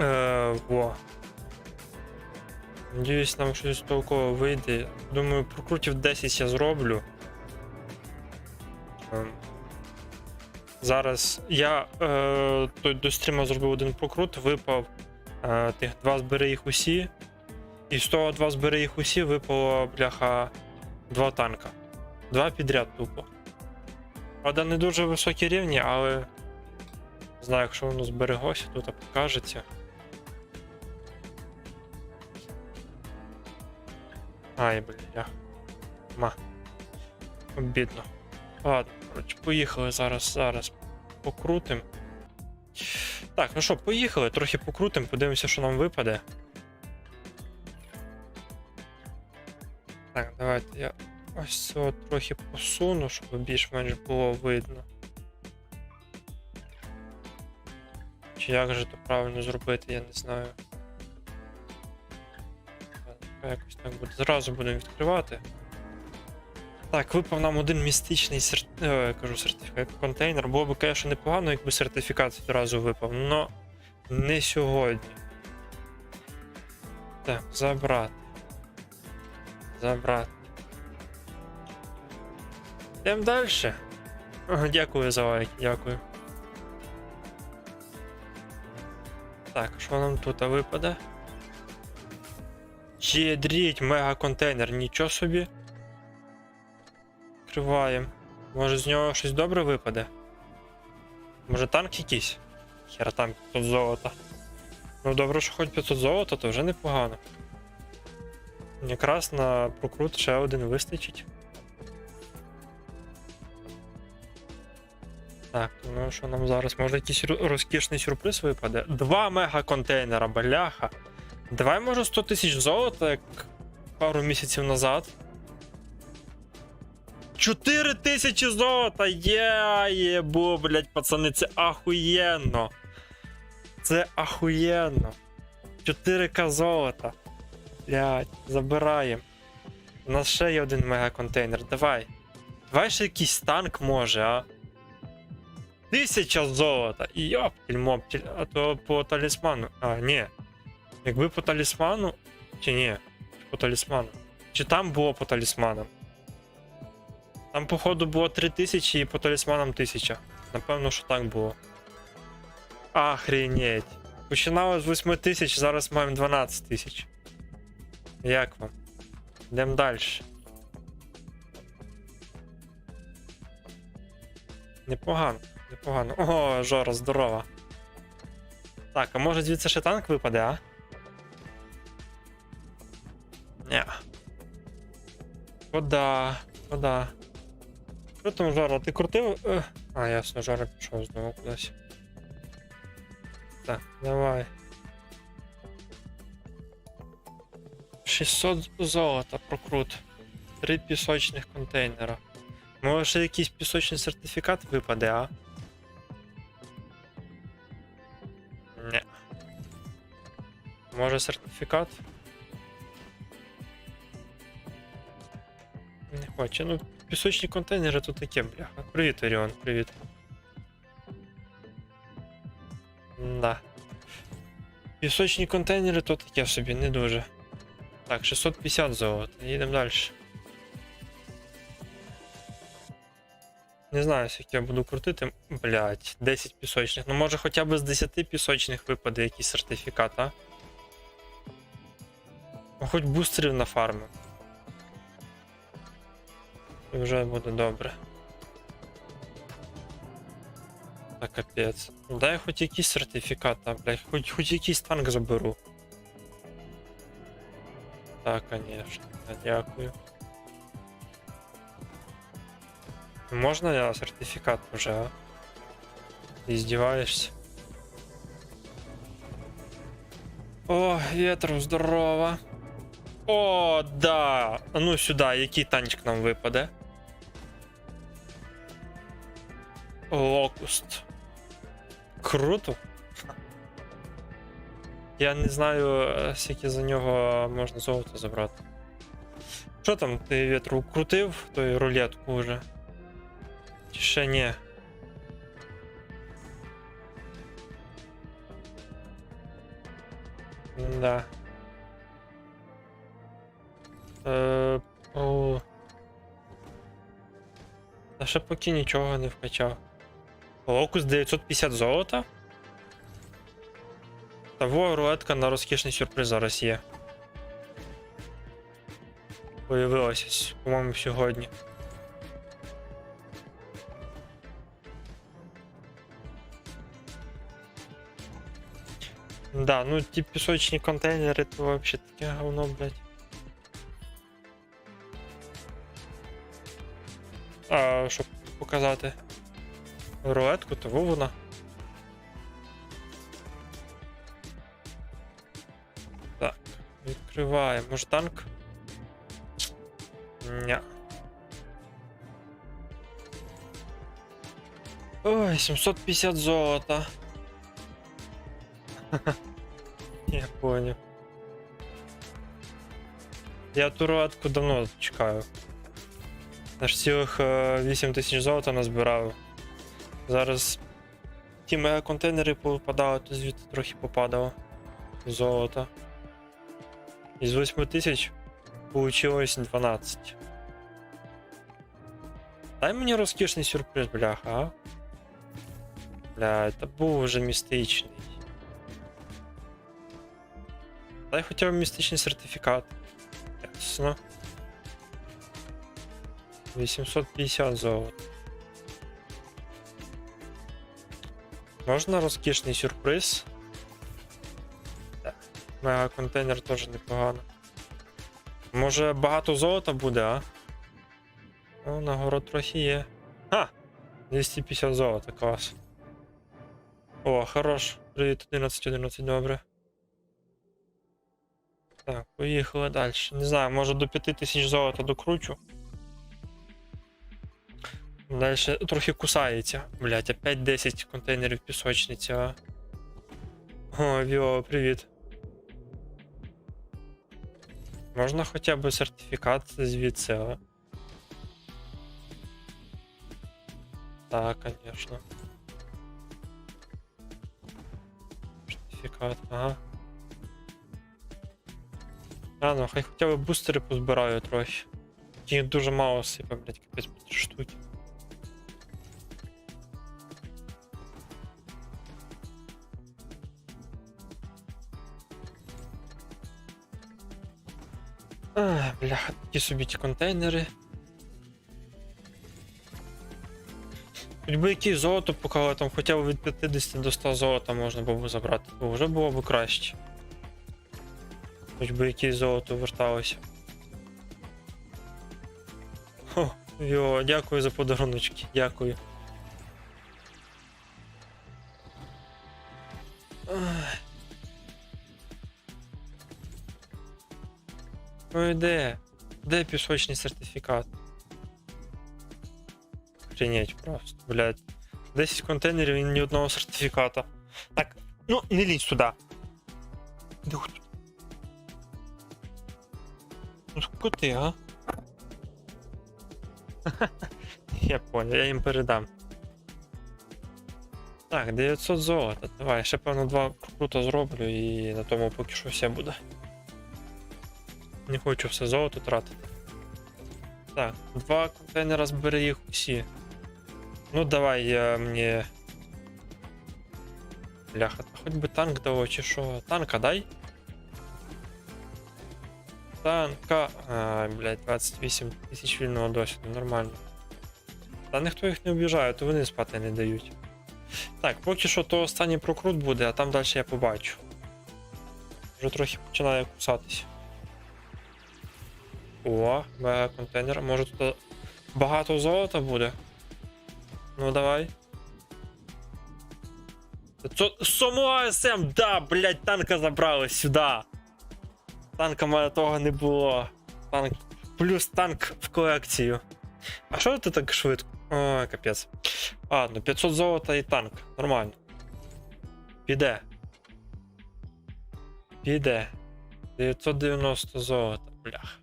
Е, во. Надіюсь, нам щось толково вийде. Думаю, прокрутів 10 я зроблю. Ем, Зараз я е, до стріма зробив один прокрут, випав е, тих два збери їх усі. І з того два збери їх усі випало, бляха, два танка. Два підряд тупо. Правда, не дуже високі рівні, але знаю, якщо воно збереглося, тут покажеться. Ай, бля. Ма. Обідно. Ладно, коротше, поїхали зараз, зараз покрутим. Так, ну що, поїхали, трохи покрутим, подивимося, що нам випаде. Так, давайте я ось цього трохи посуну, щоб більш-менш було видно. Чи як же то правильно зробити, я не знаю. Якось так буде. Зразу будемо відкривати. Так, випав нам один містичний сер... е, кажу, сертифікат контейнер. Було б, звісно, непогано, якби сертифікат одразу випав, но не сьогодні. Так, забрати. Забрати. Йдемо далі. Дякую за лайк, дякую. Так, що нам тут випаде? Єдріть, мега контейнер, нічого собі. Відкриваємо. Може з нього щось добре випаде? Може танк якийсь? Хера там 500 золота. Ну добре, що хоч 500 золота, то вже непогано. Якраз на прокрут ще один вистачить. Так, ну що нам зараз? Може якийсь розкішний сюрприз випаде? Два мега контейнера, бляха. Давай може 100 тисяч золота, як пару місяців назад. 4 тисячі золота! Є, блять, пацани, це ахуєнно. Це ахуєнно. 4к золота. Блять, забираємо. У нас ще є один мегаконтейнер. Давай. Давай ще якийсь танк може, а. Тисяча золота. Йоптіль моптіль, а то по талісману. А, ні. Якби по талісману. Чи ні? По талісману. Чи там було по талісманам? Там, походу, було 3000 і по талісманам 1000. Напевно, що так було. Охренеть. Починали з 8 тисяч, зараз маємо 12 тисяч. Як вам? Йдемо далі. Непогано, непогано. О, Жора, здорова. Так, а може звідси ще танк випаде, а? Вода, вода. Що там, Жора, ти крутив? Е, А, ясно, Жора пішов знову кудись. Так, давай. 600 золота прокрут. Три пісочних контейнера. Може ще якийсь пісочний сертифікат випаде, а? Не. Може сертифікат? Хоче. Ну, пісочні контейнери тут таке, бляха. Привіт, Оріон, привіт. Да. Пісочні контейнери то таке собі, не дуже. Так, 650 золота. Їдемо далі. Не знаю, скільки я буду крутити. Блять, 10 пісочних. Ну може хоча б з 10 пісочних випаде якийсь сертифікат, а? Ну, хоч бустерів на фарму. І вже буде добре. Та капець. Ну, Дай хоч якийсь сертифікат, а, блядь, хоч, хоч якийсь танк заберу. Так, конечно, да, дякую. Можна я сертифікат уже, а? Издеваешься? О, ветру, здорово. О, да. А ну сюда, який танчик нам випаде? Локуст. Круто. Я не знаю, е, скільки за нього можна золото забрати. Що там, ти вітру крутив той рулетку вже? Чи ще ні? Да. Е, о. Та ще поки нічого не вкачав. Локус 950 золота. Того рулетка на розкішний сюрприз зараз є. Появилася, по-моєму, сьогодні. Да, ну ті пісочні контейнери, то вообще таке говно, блядь. А, щоб показати рулетку, то во вона. Так, відкриваємо. Може танк? Ня. Ой, 750 золота. Я понял. Я ту рулетку давно чекаю. Аж цілих е, 8 тисяч золота назбирав. Зараз ті мегаконтейнери попадали, то звідти трохи попадало золота. Із 8 тисяч получилось 12. Дай мені розкішний сюрприз, бляха, а? Бля, це був вже містичний. Дай хоча б містичний сертифікат. Ясно. 850 золота. Можна розкішний сюрприз? Так. Мега контейнер теж непогано. Може багато золота буде, а? О, нагород трохи є. Ха! 250 золота, клас. О, хорош. Привіт, 11, 11, добре. Так, поїхали далі. Не знаю, може до 5000 золота докручу. Далі трохи кусається. Блять, опять 10 контейнерів пісочниці, а. О, Віо, привіт. Можна хоча б сертифікат звідси, а? Так, конечно. Сертифікат, ага. А, ну хай хоча б бустери позбираю трохи. Їх дуже мало сипе, блять, капець Ах, бляха, такі собі ті контейнери. Хоч би якийсь золото покали, там хоча б від 50 до 100 золота можна було б забрати, то вже було б краще. Хоч би якесь золото верталося. О, йо, дякую за подаруночки, дякую. Ой, де? Де пісочний сертифікат? Охренеть просто, блядь. 10 контейнерів і ні одного сертифіката. Так, ну, не лізь сюди. Ну сколько ти, а? я понял, я їм передам. Так, 900 золота. Давай, ще певно два круто зроблю і на тому поки що все буде. Не хочу все золото тратити. Так, два контейнера збери їх усі. Ну давай я мені. Бляха, та хоч би танк дало, чи що. Танка дай. Танка. А, блядь, 28 тисяч вільного досвіду, нормально. Та ніхто їх не обіжає, то вони спати не дають. Так, поки що то останній прокрут буде, а там далі я побачу. Вже трохи починає кусатися. О, мега контейнер. Може тут багато золота буде. Ну давай. Це Само СМ, да, блять, танка забрали сюди. Танка мене того не було. Танк. Плюс танк в колекцію. А що ти так швидко? Ой, капець. Ладно, 500 золота і танк. Нормально. Піде. Піде. 990 золота, блях.